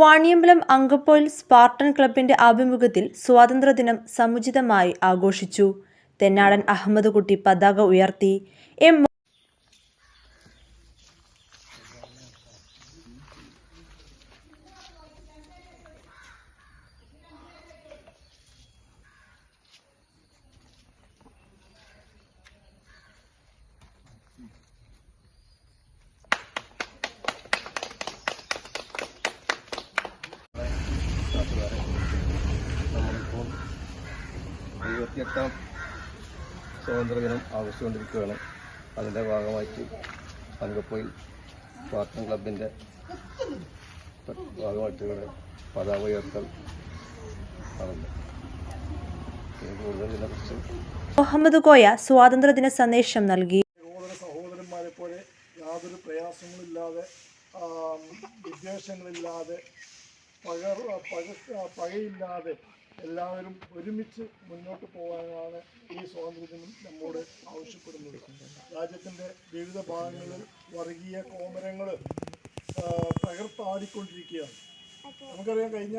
Vaniyambalam Angappoyil Spartan ക്ലബിന്റെ ആഭിമുഖ്യത്തിൽ സ്വാതന്ത്ര്യദിനം സമുചിതമായി ആഘോഷിച്ചു. തെന്നാടൻ അഹമ്മദ് കുട്ടി പതാക ഉയർത്തി. എം എഴുപത്തിയെട്ടാം സ്വാതന്ത്ര്യദിനം ആഘോഷിച്ചുകൊണ്ടിരിക്കുകയാണ്. അതിന്റെ ഭാഗമായിട്ട് അങ്കപ്പൊയിൽ സ്വാർത്ഥം ക്ലബിന്റെ ഭാഗമായിട്ട് ഇവിടെ പതാക ഉയർത്തൽ നടന്നു. മുഹമ്മദ് കോയ സ്വാതന്ത്ര്യദിന സന്ദേശം നൽകി. സഹോദര സഹോദരന്മാരെ പോലെ യാതൊരു പ്രയാസങ്ങളില്ലാതെ വിദ്വേഷങ്ങളില്ലാതെ പകർ പക പകയില്ലാതെ എല്ലാവരും ഒരുമിച്ച് മുന്നോട്ട് പോകാനാണ് ഈ സ്വാതന്ത്ര്യദിനം നമ്മോട് ആവശ്യപ്പെടുന്നത്. രാജ്യത്തിന്റെ വിവിധ ഭാഗങ്ങളിൽ വർഗീയ കോമരങ്ങൾ തകർത്താടിക്കൊണ്ടിരിക്കുകയാണ്. നമുക്കറിയാം കഴിഞ്ഞ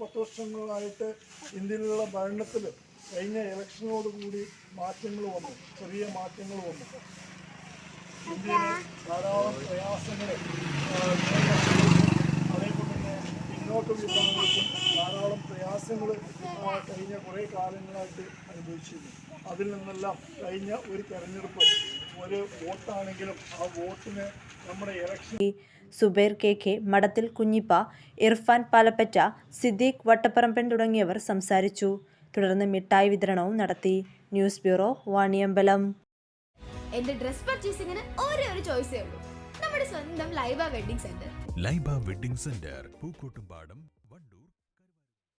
പത്ത് വർഷങ്ങളായിട്ട് ഇന്ത്യയിലുള്ള ഭരണത്തിൽ കഴിഞ്ഞ ഇലക്ഷനോടുകൂടി മാറ്റങ്ങൾ വന്നു ചെറിയ മാറ്റങ്ങൾ വന്നു. ഇന്ത്യയിൽ ധാരാളം പ്രയാസങ്ങൾ അതേപോലെ തന്നെ പിന്നോക്ക വിഭാഗങ്ങൾക്കും ധാരാളം പ്രയാസങ്ങൾ കഴിഞ്ഞ കുറേ കാലങ്ങളായിട്ട് അനുഭവിച്ചിരുന്നു. അതിൽ നിന്നെല്ലാം കഴിഞ്ഞ ഒരു തെരഞ്ഞെടുപ്പ് ഒരു വോട്ടാണെങ്കിലും ആ വോട്ടിന് നമ്മുടെ ഇലക്ഷൻ സുബൈർ കെ കെ മഠത്തിൽ കുഞ്ഞിപ്പ ഇർഫാൻ പാലപ്പറ്റ സിദ്ദീഖ് വട്ടപ്പറമ്പൻ തുടങ്ങിയവർ സംസാരിച്ചു. തുടർന്ന് മിഠായി വിതരണവും നടത്തി. News bureau Vaniyambalam. എന്റെ ഡ്രസ് പർച്ചേസിംഗിന് ഒരേ ഒരു ചോയ്സേ ഉള്ളൂ. നമ്മുടെ സ്വന്തം Laiba wedding centre. Laiba wedding centre Pookkottumpadam